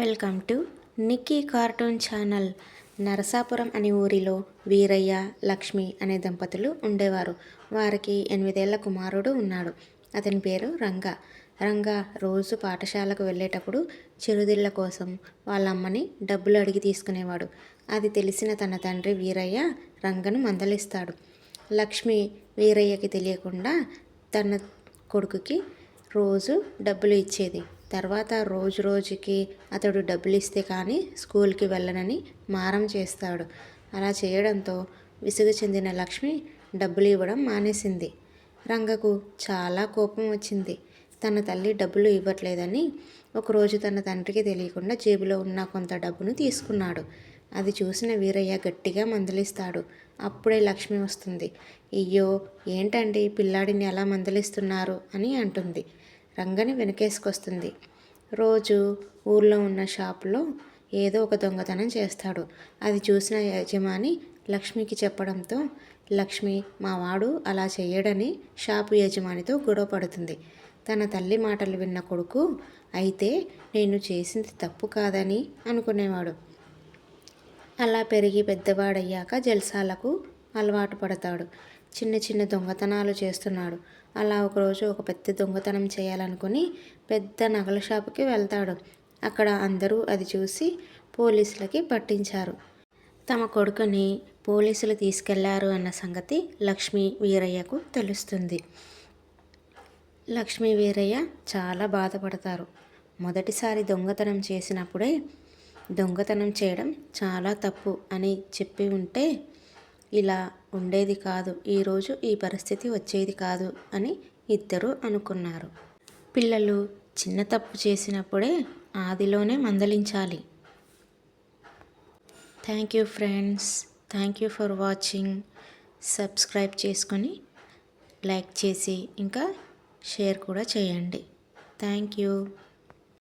Welcome to Nikki cartoon channel. Narasapuram అనే ఊరిలో వీరయ్య లక్ష్మి అనే దంపతులు ఉండేవారు. వారికి ఎనిమిదేళ్ళ కుమారుడు ఉన్నాడు. అతని పేరు రంగ. రంగ రోజు పాఠశాలకు వెళ్ళేటప్పుడు చిరుదిళ్ళ కోసం వాళ్ళ అమ్మని డబ్బులు అడిగి తీసుకునేవాడు. అది తెలిసిన తన తండ్రి వీరయ్య రంగను మందలిస్తాడు. లక్ష్మి వీరయ్యకి తెలియకుండా తన కొడుకుకి రోజు డబ్బులు ఇచ్చేది. తర్వాత రోజు రోజుకి అతడు డబ్బులు ఇస్తే కానీ స్కూల్కి వెళ్ళనని మారం చేస్తాడు. అలా చేయడంతో విసుగు చెందిన లక్ష్మి డబ్బులు ఇవ్వడం మానేసింది. రంగకు చాలా కోపం వచ్చింది. తన తల్లి డబ్బులు ఇవ్వట్లేదని ఒకరోజు తన తండ్రికి తెలియకుండా జేబులో ఉన్న కొంత డబ్బును తీసుకున్నాడు. అది చూసిన వీరయ్య గట్టిగా మందలిస్తాడు. అప్పుడే లక్ష్మి వస్తుంది. అయ్యో ఏంటండి పిల్లాడిని ఎలా మందలిస్తున్నారు అని అంటుంది. రంగని వెనకేసుకొస్తుంది. రోజు ఊర్లో ఉన్న షాపులో ఏదో ఒక దొంగతనం చేస్తాడు. అది చూసిన యజమాని లక్ష్మికి చెప్పడంతో లక్ష్మి మా వాడు అలా చేయడని షాపు యజమానితో గొడవ పడుతుంది. తన తల్లి మాటలు విన్న కొడుకు అయితే నేను చేసింది తప్పు కాదని అనుకునేవాడు. అలా పెరిగి పెద్దవాడయ్యాక జల్సాలకు అలవాటు పడతాడు. చిన్న చిన్న దొంగతనాలు చేస్తున్నాడు. అలా ఒకరోజు ఒక పెద్ద దొంగతనం చేయాలనుకుని పెద్ద నగల షాపుకి వెళ్తాడు. అక్కడ అందరూ అది చూసి పోలీసులకి పట్టించారు. తమ కొడుకుని పోలీసులు తీసుకెళ్ళారు అన్న సంగతి లక్ష్మి వీరయ్యకు తెలుస్తుంది. లక్ష్మీ వీరయ్య చాలా బాధపడతారు. మొదటిసారి దొంగతనం చేసినప్పుడే దొంగతనం చేయడం చాలా తప్పు అని చెప్పి ఉంటే ఇలా ఉండేది కాదు. ఈరోజు ఈ పరిస్థితి వచ్చేది కాదు అని ఇద్దరూ అనుకున్నారు. పిల్లలు చిన్న తప్పు చేసినప్పుడే ఆదిలోనే మందలించాలి. Thank you friends. Thank you for watching. Subscribe చేసుకొని లైక్ చేసి ఇంకా షేర్ కూడా చేయండి. Thank you.